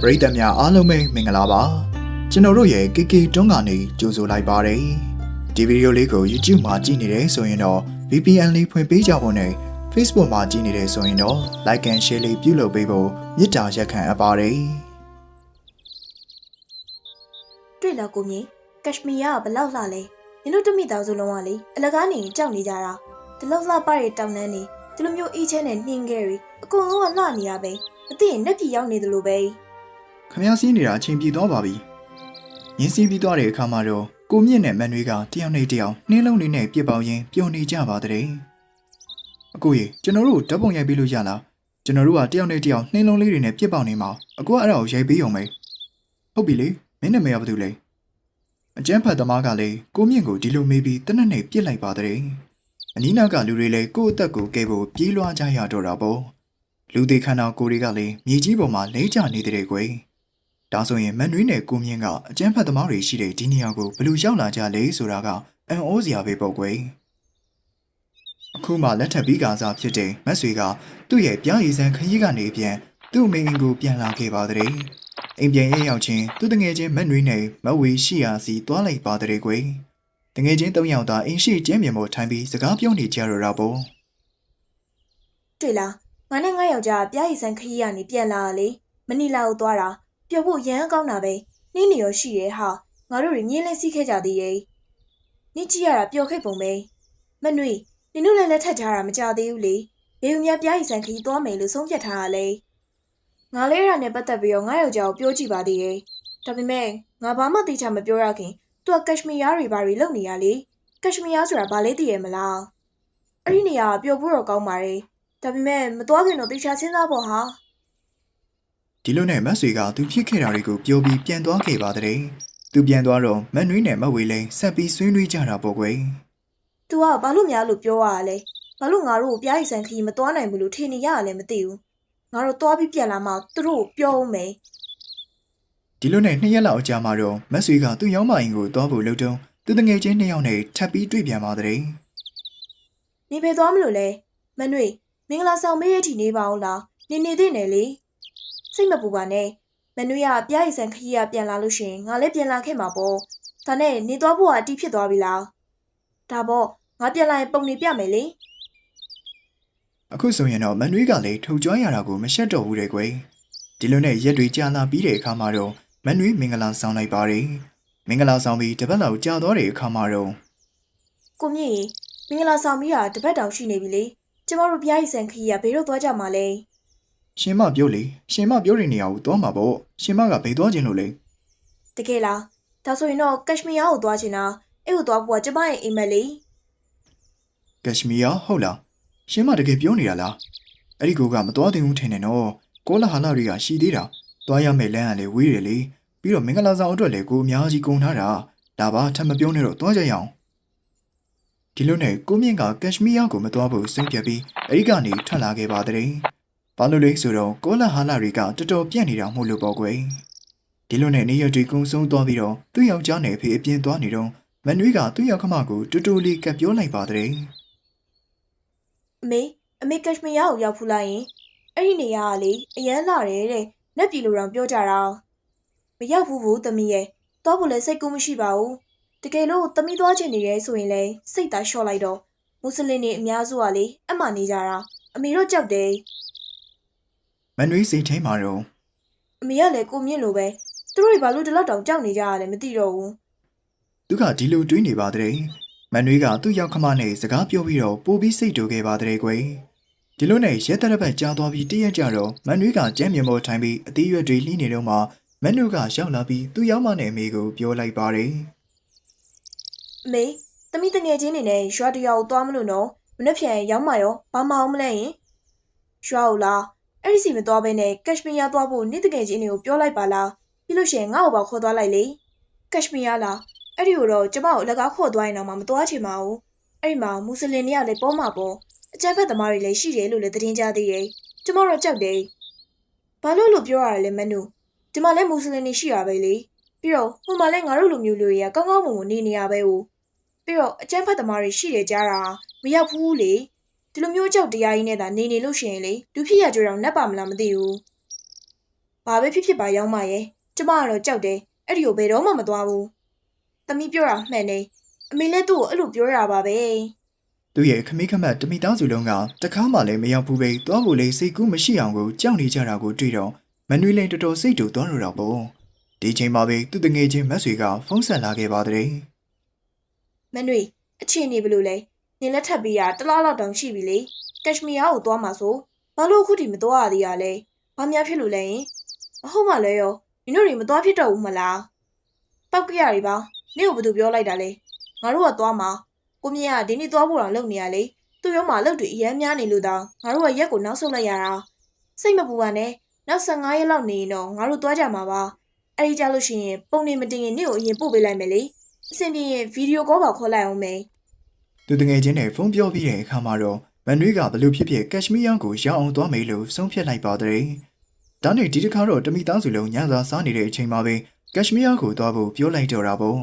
ပရိသတ်များအားလုံးပဲမင်္ဂလာပါကျွန်တော်တို့ရဲ့ KK တွန်းကနေကြိုဆိုလိုက်ပါတယ်ဒီဗီဒီယိုလေးကို YouTube မှာကြည့်နေတယ်ဆိုရင်တော့ VPN လေးဖွင့်ပေးကြဖို့နဲ့ Facebook မှာကြည့်နေတယ်ဆိုရင်တော့ Like and Share လေးပြုလုပ်ပေးဖို့မေတ္တာရက်ခံအပ်ပါတယ်တွေ့လားကိုမြင့်ကက်ရှမီယာကဘလောက်လှလဲနင်တို့တမိသားစုလုံးဝလေအလကားနေရင်ကြောက်နေကြတာဒီလောက်လှပတဲ့တောင်တန်းနေဒီလိုမျိုးအေးချမ်းနဲ့နှင်းခဲ့ရီအကုန်လုံးကလှနေရပဲမသိရင်လက်ပြည်ရောက်နေတယ်လို့ပဲ ခမည်းစီးနေတာအချိန်ပြေသွားပါပြီရင်းစီးပြီးသွားတဲ့အခါမှာတော့ကိုမြင့်နဲ့မန်နွေးကတယောက်နဲ့တယောက်နှင်းလုံးလေးနဲ့ပြစ်ပေါင်းရင်းပျော်နေကြပါတဲ့အကိုကြီးကျွန်တော်တို့ဓာတ်ပုံရိုက်ပေးလို့ရလားကျွန်တော်တို့ကတယောက်နဲ့တယောက်နှင်းလုံးလေးတွေနဲ့ပြစ်ပေါင်းနေမှာအကိုကအဲ့ဒါကိုရိုက်ပေးအောင်မေးဟုတ်ပြီလေမင်းနာမည်ကဘာတူလဲအကျန်းဖတ်သမားကလည်းကိုမြင့်ကိုဒီလိုမေးပြီးတနက်နဲ့ပြစ်လိုက်ပါတဲ့အနီးနားကလူတွေလည်းကိုယ့်အသက်ကိုကဲဖို့ပြေးလွှားကြရတော့တာပေါ့လူသေးခန္ဓာကိုယ်တွေကလည်းမြေကြီးပေါ်မှာလဲကျနေတဲ့ကွယ် ဒါဆိုရင်မန်နွေးနဲ့ကိုမြင့်ကအကျန်းဖတ်သမားတွေရှိတဲ့ဒီနေရာကိုဘယ်လိုရောက်လာကြလဲဆိုတာကအံ့ဩစရာပဲပေါ့ကွယ်အခုမှလက်ထပ်ပြီးကစားဖြစ်တဲ့မက်ဆွေကသူ့ရဲ့ပြားရည်စံခရီးကနေပြန်သူ့မိအိမ်ကိုပြန်လာခဲ့ပါတဲ့အိမ်ပြန်ရဲ့ရောက်ချင်းသူ့တငယ်ချင်းမန်နွေးနဲ့မဝေရှိရာစီသွားလိုက်ပါတဲ့ကွယ်တငယ်ချင်း၃ယောက်သာအိမ်ရှိကျင်းမြေပေါ်ထိုင်ပြီးစကားပြောနေကြရတာပေါ့တွေ့လားငါနဲ့ငါယောက်ျားပြားရီဆန်ခရီးကနေပြန်လာတာလေမနီလာကိုသွားတာ ပျော်ဖို့ရမ်းကောင်းတာပဲနှင်းနေရောရှိတယ်ဟာငါတို့တွေမြင်းလဲစီးခဲ့ကြသေးရဲ့နင့်ကြည့်ရတာပျော်ခိတ်ပုံပဲမနှွေနင်တို့လည်းလက်ထပ်ကြတာမကြသေးဘူးလေဘေဦးများပြားရီဆန်ခရီးသွားမယ်လို့ဆုံးဖြတ်ထားတာလေငါလေးရနဲ့ပတ်သက်ပြီးတော့ငါယောက်ျားကိုပြောကြည့်ပါသေးရဲ့ဒါပေမဲ့ငါဘာမှသိချမပြောရခင်သူကကက်ရှမီယာတွေဘာတွေလုပ်နေရလေကက်ရှမီယာဆိုတာဘာလဲသိရမလားအဲ့ဒီနေရာကပျော်ဖို့တော့ကောင်းပါတယ်ဒါပေမဲ့မသွားခင်တော့တေချာစဉ်းစားဖို့ဟာ ဒီလိုနဲ့မက်ဆွေကသူဖြစ်ခဲ့တာတွေကိုပြောပြီးပြန်သွားခဲ့ပါတဲ့သူပြန်သွားတော့မန်နွေးနဲ့မဝေလည်းဆက်ပြီးဆွေးနွေးကြတာပေါ့ကွယ်။ तू ကဘာလို့များလို့ပြောရတာလဲ။ဘာလို့ငါတို့ကိုပြားရီဆန်ခရီးမသွားနိုင်ဘူးလို့ထင်နေရတာလဲမသိဘူး။ငါတို့သွားပြီးပြန်လာမှသူတို့ကိုပြောဦးမယ်ဒီလိုနဲ့နှစ်ရက်လောက်အကြာမှာတော့မက်ဆွေကသူ့ရောင်းမအိမ်ကိုသွားဖို့လှုပ်တုံးသူတငယ်ချင်းနှစ်ယောက်နဲ့ထပ်ပြီးတွေ့ပြန်ပါတဲ့။နေပဲသွားမလို့လဲ။မနှွေမင်္ဂလာဆောင်မေးရထီနေပါအောင်လား။နေနေသေးနဲ့လေ။ စိတ်မပူပါနဲ့။မနှွေကပြားရီဆန်ခရီးကပြန်လာလို့ရှရင်ငါလည်းပြန်လာခဲ့မှာပေါ့။ဒါနဲ့နေသွားဖို့ကအတီးဖြစ်သွားပြီလား။ဒါပေါ့ငါပြန်လာရင်ပုံနေပြမယ်လေ။အခုဆိုရင်တော့မန်နွေးကလည်းထုတ်ကြွားရတာကိုမရှက်တော့ဘူးတဲ့ကွယ်ဒီလိုနဲ့ရက်တွေကြာလာပြီးတဲ့အခါမှာတော့မန်နွေးမင်္ဂလာဆောင်လိုက်ပါတယ်မင်္ဂလာဆောင်ပြီးတပတ်လောက်ကြာသွားတဲ့အခါမှာတော့ကိုမြင့်ရေမင်္ဂလာဆောင်ပြီးတာတပတ်တောင်ရှိနေပြီလေကျမတို့ပြားရီဆန်ခရီးကဘေးတော့သွားကြမှာလဲ ရှင်မပြောလေရှင်မပြောတဲ့နေရာကိုသွားမှာပေါ့ရှင်မကဘယ်သွားခြင်းလို့လဲတကယ်လားဒါဆိုရင်တော့ကက်ရှမီယာကိုသွားချင်တာအဲ့ကိုသွားဖို့ကကျမရဲ့အိမ်မက်လေကက်ရှမီယာဟုတ်လားရှင်မတကယ်ပြောနေတာလားအဲ့ဒီကိုကမသွားသင့်ဘူးထင်တယ်နော်ကောလာဟာလာတွေကရှိသေးတာသွားရမယ်လမ်းကလည်းဝေးတယ်လေပြီးတော့မင်္ဂလာဆောင်အတွက်လည်းကိုအများကြီးကုန်ထားတာဒါပါထပ်မပြောနဲ့တော့သွားကြရအောင်ဒီလိုနဲ့ကိုမြင့်ကကက်ရှမီယာကိုမသွားဖို့စိတ်ပြတ်ပြီးအဲ့ဒီကနေထွက်လာခဲ့ပါတဲ့ ဘာလို့လဲဆိုတော့ကောလာဟာလာတွေကတော်တော်ပြန့်နေတာမို့လို့ပေါ့ကွယ်ဒီလိုနဲ့နေရတွေကုံဆုံးသွားပြီးတော့သူ့ယောက်ျားနဲ့ဖေအပြင်းသွားနေတော့မန်နွေးကသူ့ယောက်ခမကိုတူတူလေးကပ်ပြောလိုက်ပါတဲ့အမေအမေကက်ရှမီယာကိုရောက်ဖူးလိုက်ရင်အဲ့ဒီနေရာကလေအရန်လာတယ်တဲ့နက်ပြည်လိုတောင်ပြောကြတာမရောက်ဘူးဘူးသမီးရဲ့သွားဖို့လည်းစိတ်ကူးမရှိပါဘူးတကယ်လို့သမီးသွားချင်နေရဲဆိုရင်လည်းစိတ်သားလျှော့လိုက်တော့မွတ်စလင်တွေအများစုကလေအမှန်နေကြတာအမေတော့ကြောက်တယ် မန်နွေးစိတ်ထဲမှာတော့အမေကလည်းကိုမြင့်လိုပဲသူတို့တွေဘာလို့ဒီလောက်တောင်ကြောက်နေကြရလဲမသိတော့ဘူးသူကဒီလိုတွေးနေပါတဲ့မန်နွေးကသူ့ယောက်ခမနဲ့စကားပြောပြီးတော့ပိုပြီးစိတ်တူခဲ့ပါတဲ့ကွယ်ဒီလိုနဲ့ရက်တရပတ်ကြာသွားပြီးတရက်ကြတော့မန်နွေးကကျမ်းမြေပေါ်ထိုင်ပြီးအသေးရွက်တွေလှီးနေတော့မှမန်နွေးကရောက်လာပြီးသူ့ယောက်မနဲ့အမေကိုပြောလိုက်ပါတယ်အမေသမီးတငယ်ချင်းနေနဲ့ရွာတရွာကိုသွားမလို့နော်မနှက်ဖြန်ရောက်မှရောဘာမှအောင်မလဲရင်ရွာကိုလား အဲ့ဒီစီမသွားဘဲနဲ့ကက်ရှမီယာသွားဖို့နေ့တငယ်ချင်းတွေကိုပြောလိုက်ပါလားပြီးလို့ရှိရင်ငါ့ကိုပါခေါ်သွားလိုက်လေကက်ရှမီယာလားအဲ့ဒီကိုတော့ကျမကိုအလကားခေါ်သွားရင်တော့မှမသွားချင်ပါဘူးအဲ့ဒီမှာမွတ်စလင်တွေကလည်းပေါ်မှာပေါ့အကြမ်းဖက်သမားတွေလည်းရှိတယ်လို့လည်းသတင်းကြားသေးတယ်ကျမတော့ကြောက်တယ်ဘာလို့လို့ပြောရတာလဲမနုကျမလည်းမွတ်စလင်တွေရှိရပဲလေပြီးတော့ဟိုမှာလည်းငါတို့လူမျိုးလူတွေကကောင်းကောင်းမွန်မွန်နေနေရပဲပြီးတော့အကျန်းဖတ်သမားတွေရှိတယ်ကြားတာမရောက်ဘူးလေ ဒီလိုမျိုးကြောက်တရားကြီးနဲ့သာနေနေလို့ရှိရင်လေလူဖြစ်ရကြတော့နှက်ပါမလားမသိဘူးဘာပဲဖြစ်ဖြစ်ပါရောက်မရဲ့ကျမကတော့ကြောက်တယ်အဲ့ဒီကိုဘယ်တော့မှမသွားဘူးသမီးပြောတာမှန်တယ်အမေလည်းသူ့ကိုအဲ့လိုပြောရပါပဲသူ့ရဲ့ခမိခမတ်တမိသားစုလုံးကတခါမှလည်းမရောက်ဘူးပဲသွားဖို့လေစိတ်ကူးမရှိအောင်ကိုကြောက်နေကြတာကိုတွေ့တော့မန်နွေလိန်တော်တော်စိတ်တူသွားလို့တော့ပေါ့ဒီချိန်မှာပဲသူ့တငယ်ချင်းမက်ဆွေကဖုန်းဆက်လာခဲ့ပါတဲ့မနှွေအချင်းနေဘလို့လဲ နင်လက်ထပ်ပြီးတာတစ်လားလောက်တောင်ရှိပြီလေကက်ရှမီယာကိုသွားမှာဆိုဘာလို့အခုထိမသွားရသေးရလဲဘာများဖြစ်လို့လဲယင်မဟုတ်မှလည်းရောနင်တို့တွေမသွားဖြစ်တော့ဘူးမလားပောက်ကရတွေပါနင့်ကိုဘယ်သူပြောလိုက်တာလဲငါတို့ကသွားမှာကိုမြင့်ကဒီနေ့သွားဖို့တော့လုပ်နေရလေသူ့ရုံးမှာလုပ်တွေအများများနေလို့တောင်ငါတို့ကရက်ကိုနောက်ဆုတ်လိုက်ရတာစိတ်မပူပါနဲ့နောက်15ရက်လောက်နေရင်တော့ငါတို့သွားကြမှာပါအဲ့ဒီကြလို့ရှိရင်ပုံနေမတင်ရင်နင့်ကိုအရင်ပို့ပေးလိုက်မယ်လေအဆင်ပြေရင်ဗီဒီယိုကောပါခေါ်လိုက်အောင်မယ် သူတငယ်ချင်းနဲ့ဖုန်းပြောပြီးတဲ့အခါမှာတော့မန်နွေကဘလို့ဖြစ်ဖြစ်ကက်ရှမီးယားကိုရောက်အောင်သွားမယ်လို့ဆုံးဖြတ်လိုက်ပါတဲ့ဒါနဲ့ဒီတစ်ခါတော့တမိသားစုလုံးညစာစားနေတဲ့အချိန်မှာပဲကက်ရှမီးယားကိုသွားဖို့ပြောလိုက်တော့တာပေါ့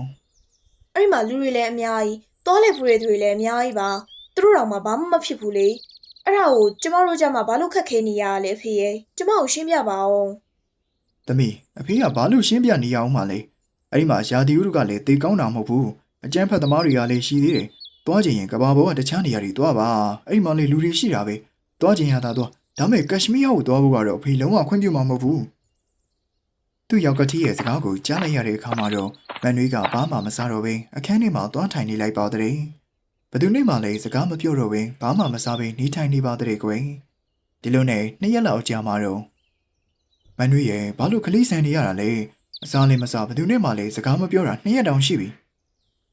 အဲ့ဒီမှာလူတွေလည်းအများကြီးတောလေဖူတွေတွေလည်းအများကြီးပါသူတို့တော့မှဘာမှမဖြစ်ဘူးလေအဲ့ဒါကိုကျမတို့ကြမှာဘာလို့ခက်ခဲနေရလဲဖေရဲ့ကျမကိုရှင်းပြပါအောင်။သမီးအဖေကဘာလို့ရှင်းပြနေရအောင်မလဲ။အဲ့ဒီမှာယာဒီဥရုကလည်းတေကောင်းတာမဟုတ်ဘူး။အကျန်းဖက်သမားတွေကလည်းရှိသေးတယ်။ သွားချင်ရင်ကဘာဘောကတခြားနေရာတွေသွားပါ။အဲ့ဒီမှာလေလူတွေရှိတာပဲ။သွားချင်ရတာသွား။ဒါမဲ့ကက်ရှမီးယားကိုသွားဖို့ကတော့အဖေလုံးဝခွင့်ပြုမှာမဟုတ်ဘူး။သူ့ယောက်ကတိရဲ့စကားကိုကြားလိုက်ရတဲ့အခါမှာတော့မန်နွေးကဘာမှမစားတော့ဘဲအခန်းထဲမှာသွားထိုင်နေလိုက်ပါတဲ့။ဘသူနဲ့မှလည်းစကားမပြောတော့ဘဲဘာမှမစားဘဲနေထိုင်နေပါတဲ့ကွယ်။ဒီလိုနဲ့နှစ်ရက်လောက်ကြာမှတော့မန်နွေရဲ့ဘာလို့ခလေးဆန်နေရတာလဲအစားလည်းမစားဘယ်သူနဲ့မှလည်းစကားမပြောတာနှစ်ရက်တောင်ရှိပြီ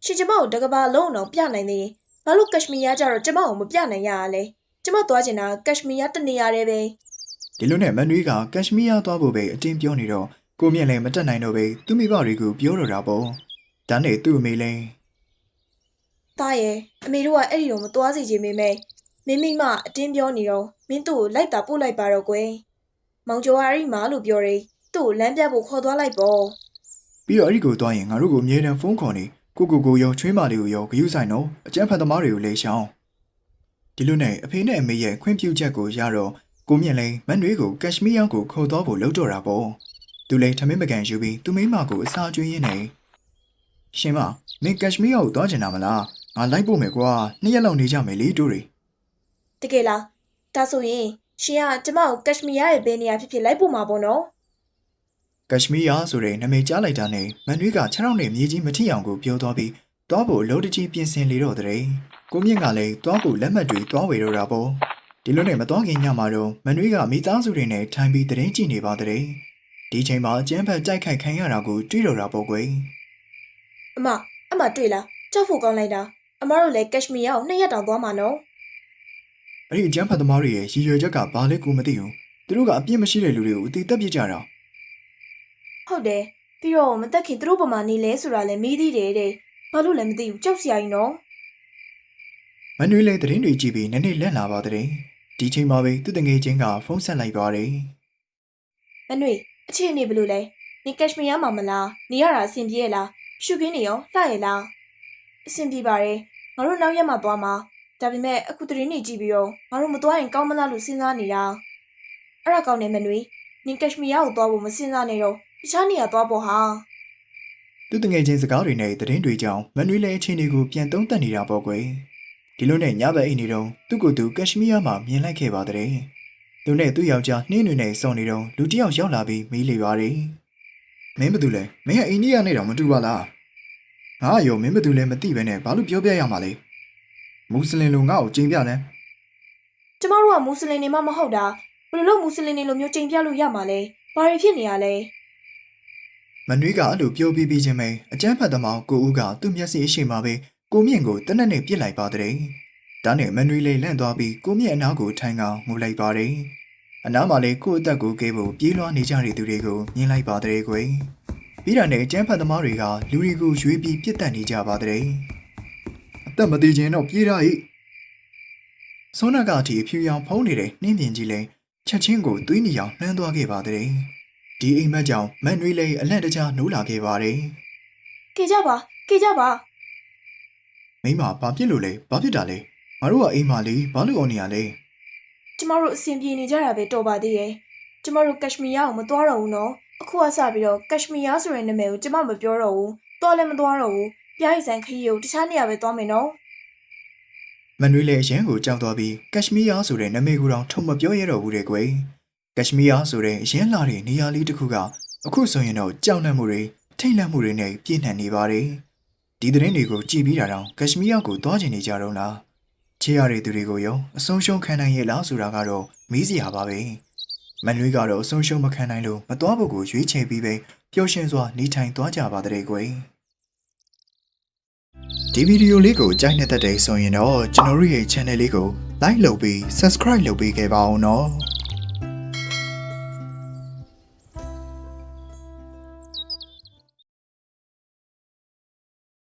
ရှင်ကျမကိုတကဘာလုံးအောင်ပြနိုင်သေးရင်ဘာလို့ကက်ရှမီယာကြတော့ကျမကိုမပြနိုင်ရရလဲကျမသွားချင်တာကက်ရှမီယာတနေရာတည်းပဲဒီလိုနဲ့မန်နွေကကက်ရှမီးယားသွားဖို့ပဲအတင်းပြောနေတော့ကိုမြင့်လည်းမတက်နိုင်တော့ပဲသူမိဘတွေကိုပြောတော့တာပေါ့ဒါနဲ့သူ့အမေလည်းသားရဲ့အမေတို့ကအဲ့ဒီတော့မသွားစီချင်ပေမဲ့မင်းမိမအတင်းပြောနေတော့မင်းတို့ကိုလိုက်တာပို့လိုက်ပါတော့ကွယ်မောင်ကျော်ကအဲ့ဒီမှာလို့ပြောတယ်သူ့ကိုလမ်းပြဖို့ခေါ်သွားလိုက်ပေါ့ပြီးတော့အဲ့ဒီကိုသွားရင်ငါတို့ကိုအမြဲတမ်းဖုန်းခေါ်နေ ကိုကိုကိုရောချွေးမလေးကိုရောဂယုဆိုင်တော့အကျန်းဖတ်သမားတွေကိုလည်းရှောင်းဒီလိုနဲ့အဖေနဲ့အမေရဲ့ခွင့်ပြုချက်ကိုရတော့ကိုမြင့်လည်းမန်နွေကိုကက်ရှမီးယားကိုခေါ်သွားဖို့လုပ်တော့တာပေါ့သူလည်းထမင်းမကန်ယူပြီးသူမိမကိုအစာကျွေးရင်းနေရှင်မမင်းကက်ရှမီးယားကိုသွားချင်တာမလားငါလိုက်ဖို့မယ်ကွာနှစ်ရက်လောက်နေကြမယ်လေတို့တွေတကယ်လားဒါဆိုရင်ရှင်ကကျမကိုကက်ရှမီယာရဲ့ဘယ်နေရာဖြစ်ဖြစ်လိုက်ပို့မှာပေါ့နော် ကက်ရှမီးယားဆိုတဲ့နာမည်ကြားလိုက်တာနဲ့မန်နွေက6ရောက်နဲ့မြေကြီးမထိအောင်ကိုပြောသွားပြီးသွားဖို့လုံးတကြီးပြင်ဆင်လေတော့တဲ့ကိုမြင့်ကလည်းသွားဖို့လက်မှတ်တွေသွားဝေတော့တာပေါ့ဒီလိုနဲ့မသွားခင်ညမှာတော့မန်နွေကမိသားစုတွေနဲ့ထိုင်ပြီးတရင်ကြည့်နေပါတဲ့ဒီချိန်မှာအကျန်းဖက်ကြိုက်ခိုက်ခံရတာကိုတွေးတော့တာပေါ့ကွယ်အမအမတွေ့လားကြောက်ဖို့ကောင်းလိုက်တာအမတို့လည်းကက်ရှမီယာကိုနှစ်ရက်တောင်သွားမှာနော်အဲ့ဒီအကျန်းဖက်သမားတွေရဲ့ရည်ရွယ်ချက်ကဘာလဲကိုမသိဘူးသူတို့ကအပြစ်မရှိတဲ့လူတွေကိုအတိတက်ပြစ်ကြတာ ဟုတ်တယ်ပြီးတော့မတက်ခင်သူတို့ပမာနေလဲဆိုတာလည်းမေးသေးတယ်တဲ့ဘာလို့လဲမသိဘူးကြောက်စရာကြီးနော်မန်နွေလည်းတရင်တွေကြည့်ပြီးနည်းနည်းလက်လာပါတဲ့ဒီချိန်မှာပဲသူတငယ်ချင်းကဖုန်းဆက်လိုက်ပါတယ်မနှွေအခြေအနေဘယ်လိုလဲနေကက်ရှမီယာမှာမလားနေရတာအဆင်ပြေရဲ့လားရှုခင်းနေရောလှရဲ့လားအဆင်ပြေပါတယ်ငါတို့နောက်ရက်မှသွားမှာဒါပေမဲ့အခုတရင်နေကြည့်ပြီးတော့ငါတို့မသွားရင်ကောင်းမလားလို့စဉ်းစားနေတာအဲ့ဒါကောင်းနေမနှွေနေကက်ရှမီယာကိုသွားဖို့မစဉ်းစားနဲ့တော့ တခြားနေရာသွားဖို့ဟာသူတငယ်ချင်းစကားတွေနဲ့တရင်တွေကြောင့်မန်နွေလည်းအချင်းတွေကိုပြန်သုံးသပ်နေတာပေါ့ကွယ်ဒီလိုနဲ့ညဘက်အိမ်နေတော့သူ့ကိုယ်သူကက်ရှမီးယားမှာမြင်လိုက်ခဲ့ပါတဲ့သူနဲ့သူ့ယောက်ျားနှင်းတွေနဲ့စောင့်နေတော့လူတစ်ယောက်ရောက်လာပြီးမေးလေပါတယ်မင်းဘာတူလဲမင်းကအိန္ဒိယနဲ့တော့မတူပါလားငါရောမင်းဘာတူလဲမသိပဲနဲ့ဘာလို့ပြောပြရမှာလဲမွတ်စလင်လူငါ့ကိုကြင်ပြလဲကျမတို့ကမွတ်စလင်တွေမှမဟုတ်တာဘယ်လိုလုပ်မွတ်စလင်တွေလိုမျိုးချိန်ပြလို့ရမှာလဲဘာတွေဖြစ်နေရလဲ မနွေးကအဲ့လိုပြောပြီးပြီးချင်းပဲအကျန်းဖတ်သမားကိုဦးကသူ့မျက်စိအရှိမှာပဲကိုမြင့်ကိုတနက်နဲ့ပြစ်လိုက်ပါတဲ့။ဒါနဲ့မနွေးလေးလန့်သွားပြီးကိုမြင့်အနားကိုထိုင်ကငိုလိုက်ပါတယ်။အနားမှာလေကို့အသက်ကိုကဲဖို့ပြေးလွှားနေကြတဲ့သူတွေကိုမြင်လိုက်ပါတဲ့ကွယ်။ပြီးတာနဲ့အကျန်းဖတ်သမားတွေကလူတွေကိုရွေးပြီးပြစ်တက်နေကြပါတဲ့။အသက်မသေးခြင်းတော့ပြေးရ၏။ဆောနာကအထိအဖြူရောင်ဖုံးနေတဲ့နှင်းပြင်ကြီးလဲချက်ချင်းကိုသွေးနီအောင်နှမ်းသွားခဲ့ပါတဲ့။ ဒီအိမ်မက်ကြောင့်မန်နွေလေးအလန့်တကြားနိုးလာခဲ့ပါတယ်ကေကြပါကေကြပါ။မိမဘာဖြစ်လို့လဲဘာဖြစ်တာလဲငါတို့ကအိမ်မလေးဘာလို့အောင်နေရလဲကျမတို့အဆင်ပြေနေကြတာပဲတော်ပါသေးရဲ့ကျကျမတို့ကက်ရှမီးယားကိုမသွားတော့ဘူးနော်အခုကစပြီးတော့ကက်ရှမီးယားဆိုတဲ့နာမည်ကိုကျမမပြောတော့ဘူးသွားလည်းမသွားတော့ဘူးပြိုင်ဆိုင်ခရီးကိုတခြားနေရာပဲသွားမယ်နော်မန်နွေလည်းအရင်ကိုကြောက်သွားပြီးကက်ရှမီးယားဆိုတဲ့နာမည်ကိုတောင်ထုံမပြောရတော့ဘူးတဲ့ကွယ် ကက်ရှမီးယားဆိုတဲ့အရင်လာတဲ့နေရာလေးတစ်ခုကအခုဆိုရင်တော့ကြောက်လန့်မှုတွေထိတ်လန့်မှုတွေနဲ့ပြည့်နှံနေပါတယ်ဒီသတင်းတွေကိုကြည်ပြီးတာတောင်ကက်ရှမီးယားကိုသွားချင်နေကြတော့လားချေရတဲ့သူတွေကိုရောအဆုံးရှုံးခံနိုင်ရဲ့လားဆိုတာကတော့မေးစရာပါပဲမန်နွေကတော့အဆုံးရှုံးမခံနိုင်လို့မသွားဖို့ကိုရွေးချယ်ပြီးပဲပျော်ရွှင်စွာနေထိုင်သွားကြပါတဲ့ကွယ်ဒီဗီဒီယိုလေးကိုကြိုက်နေတဲ့တဲ့ဆိုရင်တော့ကျွန်တော်တို့ရဲ့ channel လေးကို like လုပ်ပြီး subscribe လုပ်ပေးခဲ့ပါအောင်နော်